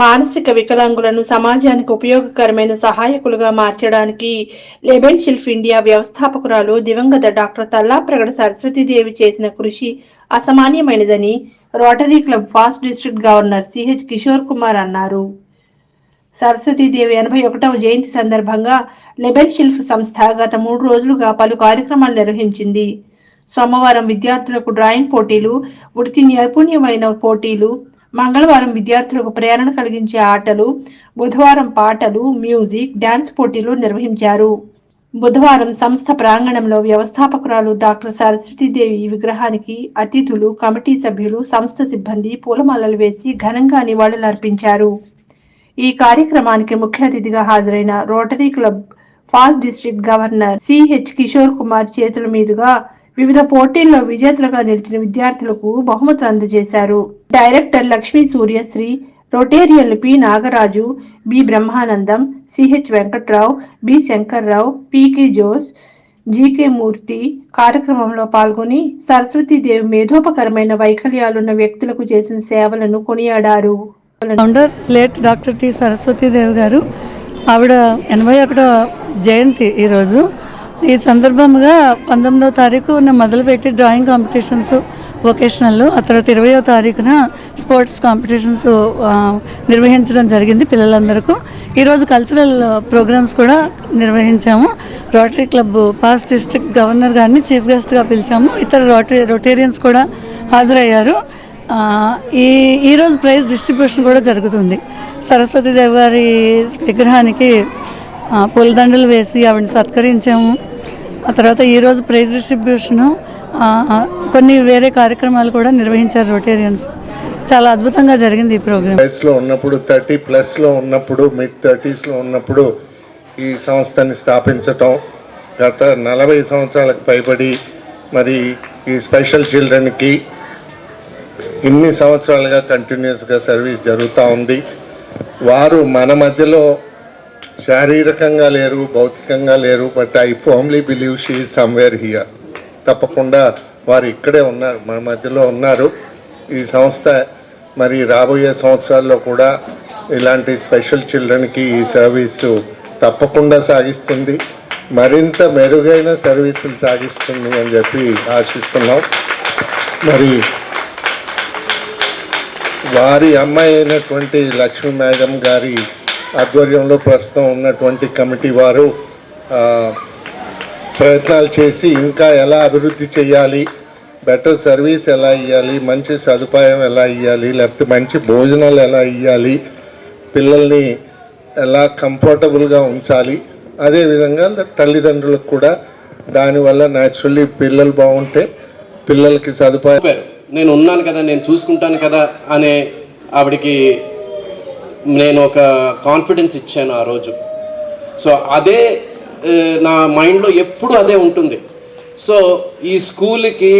మానసిక వికలాంగులను సమాజానికి ఉపయోగకరమైన సహాయకులుగా మార్చడానికి లెబెన్ షిల్ఫ్ ఇండియా వ్యవస్థాపకురాలు దివంగత డాక్టర్ తల్లాప్రగడ సరస్వతీదేవి చేసిన కృషి అసమాన్యమైనదని rotary club past district governor CH Kishore Kumar అన్నారు. సరస్వతీదేవి ఎనభై ఒకటవ జయంతి సందర్భంగా లెబెన్ షిల్ఫ్ సంస్థ గత మూడు రోజులుగా పలు కార్యక్రమాలు నిర్వహించింది. సోమవారం విద్యార్థులకు డ్రాయింగ్ పోటీలు వృత్తి నైపుణ్యమైన పోటీలు మంగళవారం విద్యార్థులకు ప్రేరణ కలిగించే ఆటలు బుధవారం పాటలు మ్యూజిక్ డాన్స్ పోటీలు నిర్వహించారు. బుధవారం సంస్థ ప్రాంగణంలో వ్యవస్థాపకురాలు డాక్టర్ సరస్వతీదేవి విగ్రహానికి అతిథులు కమిటీ సభ్యులు సంస్థ సిబ్బంది పూలమాలలు వేసి ఘనంగా నివాళులర్పించారు. ఈ కార్యక్రమానికి ముఖ్య అతిథిగా హాజరైన rotary club past district governor CH Kishore Kumar చేతుల మీదుగా వివిధ పోటీల్లో విజేతలుగా నిలిచిన విద్యార్థులకు బహుమతులు అందజేశారు. Director Lakshmi Suryasri రొటేరియన్లు P Nagaraju B Brahmanandam CH Venkatrao B Shankarrao పికి Jose GK Murthy కార్యక్రమంలో పాల్గొని సరస్వతీదేవి మేధోపకరమైన వైకల్యాలున్న వ్యక్తులకు చేసిన సేవలను కొనియాడారు. Founder late doctor T Saraswati Devi గారు ఆవిడ ఎనభై ఒకటో జయంతి ఈరోజు. ఈ సందర్భంగా పంతొమ్మిదవ తారీఖు నేను మొదలుపెట్టి డ్రాయింగ్ కాంపిటీషన్స్ వొకేషనల్ ఆ తర్వాత ఇరవయో తారీఖున స్పోర్ట్స్ కాంపిటీషన్స్ నిర్వహించడం జరిగింది పిల్లలందరికీ. ఈరోజు కల్చరల్ ప్రోగ్రామ్స్ కూడా నిర్వహించాము. Rotary club past district governor గారిని చీఫ్ గెస్ట్గా పిలిచాము. ఇతర రోటరీ రొటేరియన్స్ కూడా హాజరయ్యారు. ఈ ఈరోజు ప్రైజ్ డిస్ట్రిబ్యూషన్ కూడా జరుగుతుంది. సరస్వతీదేవి గారి విగ్రహానికి పూలదండలు వేసి ఆవిడని సత్కరించాము. ఆ తర్వాత ఈరోజు ప్రైజ్ డిస్ట్రిబ్యూషను కొన్ని వేరే కార్యక్రమాలు కూడా నిర్వహించారు రొటేరియన్స్. చాలా అద్భుతంగా జరిగింది ఈ ప్రోగ్రామ్ వయసులో ఉన్నప్పుడు థర్టీ ప్లస్లో ఉన్నప్పుడు మిడ్ థర్టీస్లో ఉన్నప్పుడు ఈ సంస్థని స్థాపించటం గత నలభై సంవత్సరాలకు పైబడి మరి ఈ స్పెషల్ చిల్డ్రన్కి ఇన్ని సంవత్సరాలుగా కంటిన్యూస్గా సర్వీస్ జరుగుతూ ఉంది. వారు మన మధ్యలో శారీరకంగా లేరు భౌతికంగా లేరు but I firmly believe she somewhere here తప్పకుండా వారు ఇక్కడే ఉన్నారు మన మధ్యలో ఉన్నారు. ఈ సంస్థ మరి రాబోయే సంవత్సరాల్లో కూడా ఇలాంటి స్పెషల్ చిల్డ్రన్కి ఈ సర్వీసు తప్పకుండా సాగిస్తుంది. మరింత మెరుగైన సర్వీసులు సాగిస్తుంది అని చెప్పి ఆశిస్తున్నాం. మరి వారి అమ్మాయి అయినటువంటి లక్ష్మీ మేడం గారి ఆధ్వర్యంలో ప్రస్తుతం ఉన్నటువంటి కమిటీ వారు ప్రయత్నాలు చేసి ఇంకా ఎలా అభివృద్ధి చేయాలి బెటర్ సర్వీస్ ఎలా ఇవ్వాలి మంచి సదుపాయం ఎలా ఇవ్వాలి లేకపోతే మంచి భోజనాలు ఎలా ఇవ్వాలి పిల్లల్ని ఎలా కంఫర్టబుల్గా ఉంచాలి అదేవిధంగా తల్లిదండ్రులకు కూడా దానివల్ల న్యాచురల్లీ పిల్లలు బాగుంటే పిల్లలకి సదుపాయం. నేను ఉన్నాను కదా నేను చూసుకుంటాను కదా అనే ఆవిడకి నేను ఒక కాన్ఫిడెన్స్ ఇచ్చాను ఆ రోజు. సో అదే నా మైండ్లో ఎప్పుడు అదే ఉంటుంది. సో ఈ స్కూల్కి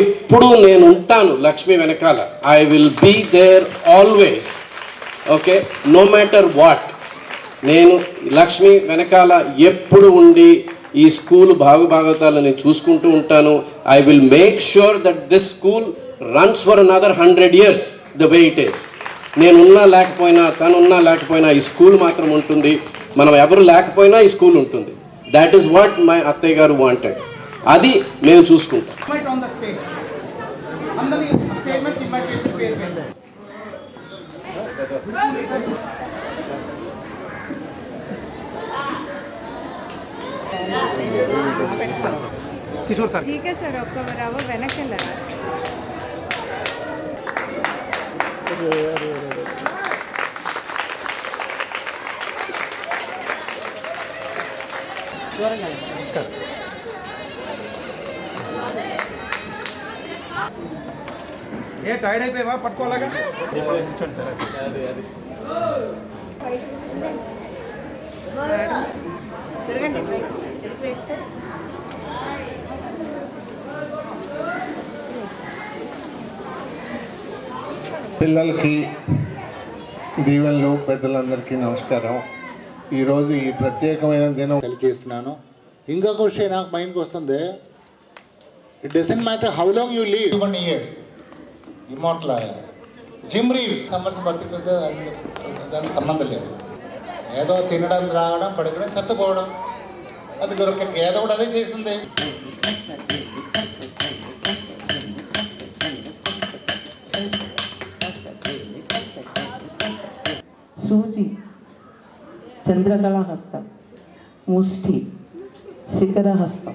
ఎప్పుడు నేను ఉంటాను లక్ష్మి వెనకాల. I will be there always okay no matter what నేను లక్ష్మి వెనకాల ఎప్పుడు ఉండి ఈ స్కూల్ బాగుభాగవతాలు నేను చూసుకుంటూ ఉంటాను. I will make sure that this school runs for another hundred years the way it is నేనున్నా లేకపోయినా తనున్నా లేకపోయినా ఈ స్కూల్ మాత్రం ఉంటుంది. మనం ఎవరు లేకపోయినా ఈ స్కూల్ ఉంటుంది. దాట్ ఈస్ వాట్ మై అత్తయ్య గారు వాంటెడ్ అది నేను చూసుకుంటాను Invite on the ఏ టైర్డ్ అయిపోయావా? పట్టుకోలేగా తిరగండి తిరిగి వేస్తే పిల్లలకి దీవెనలు పెద్దలందరికీ నమస్కారం. ఈరోజు ఈ ప్రత్యేకమైన దినం తెలియజేస్తున్నాను. ఇంకొక విషయం నాకు మైండ్కి వస్తుంది. It doesn't matter how long you live one years ఇమోట్ల జిమ్ రీవ్ సంవత్సరం బతికితే దానికి సంబంధం లేదు. ఏదో తినడం రావడం పడుకోవడం చెత్తపోవడం అది గొరక ఏదో కూడా అదే చేస్తుంది. సూచి చంద్రకళాహస్తం ముష్టి శిఖరహస్తం.